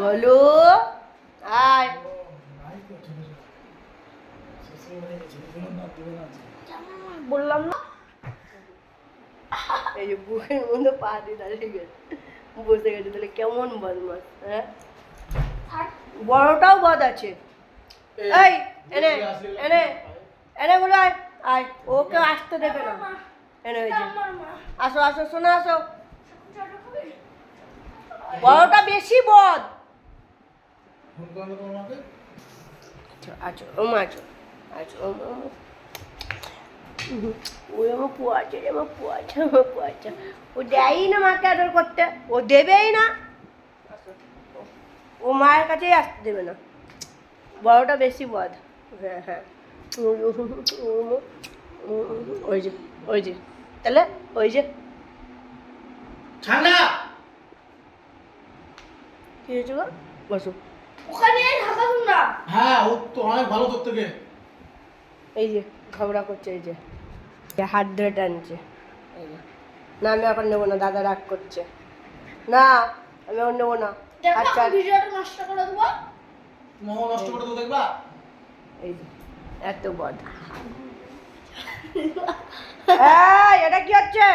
বলু। আয়। বললাম না। এই যে বুকের মধ্যে পা দিয়ে দাঁড়িয়ে গেছে। বসে গেছে তাহলে কেমন বদমাস হ্যাঁ? বড়টাও বদ আছে। এই এনে এনে এনে বলো আয়। আয় ওকে আসতে দেবে না। এনে মা আসো আসো শোনো আসো। বড়টা বেশি বদ। আচ্ছা আচ্ছা ওম আছো আচ্ছা ওম ওম। ওই আমার পোয়াছে আমার পোয়াছে আমার পোয়াছে ও দেয়ই না মাকে আদর করতে ও দেবেই না। ও মায়ের কাছেই আসতে দেবে না। বড়টা বেশি বদ। হ্যাঁ হ্যাঁ। ওই যে ওই যে তাহলে ওই যে। ঠান্ডা! কি হয়েছে গো বসো। ওখানে ঢাকা হ্যাঁ ও তো অনেক ভালো তোর থেকে। এই যে ঝগড়া করছে এই যে। হাত ধরে টানছে। এই যে। না আমি এখন নেব না দাদা রাগ করছে। না আমি এখন নেব না। আচ্ছা ভিডিওটা নষ্ট করে দেবো। নষ্ট করে তো দেখবা? এই যে। এত বদ হ্যাঁ এটা কি হচ্ছে?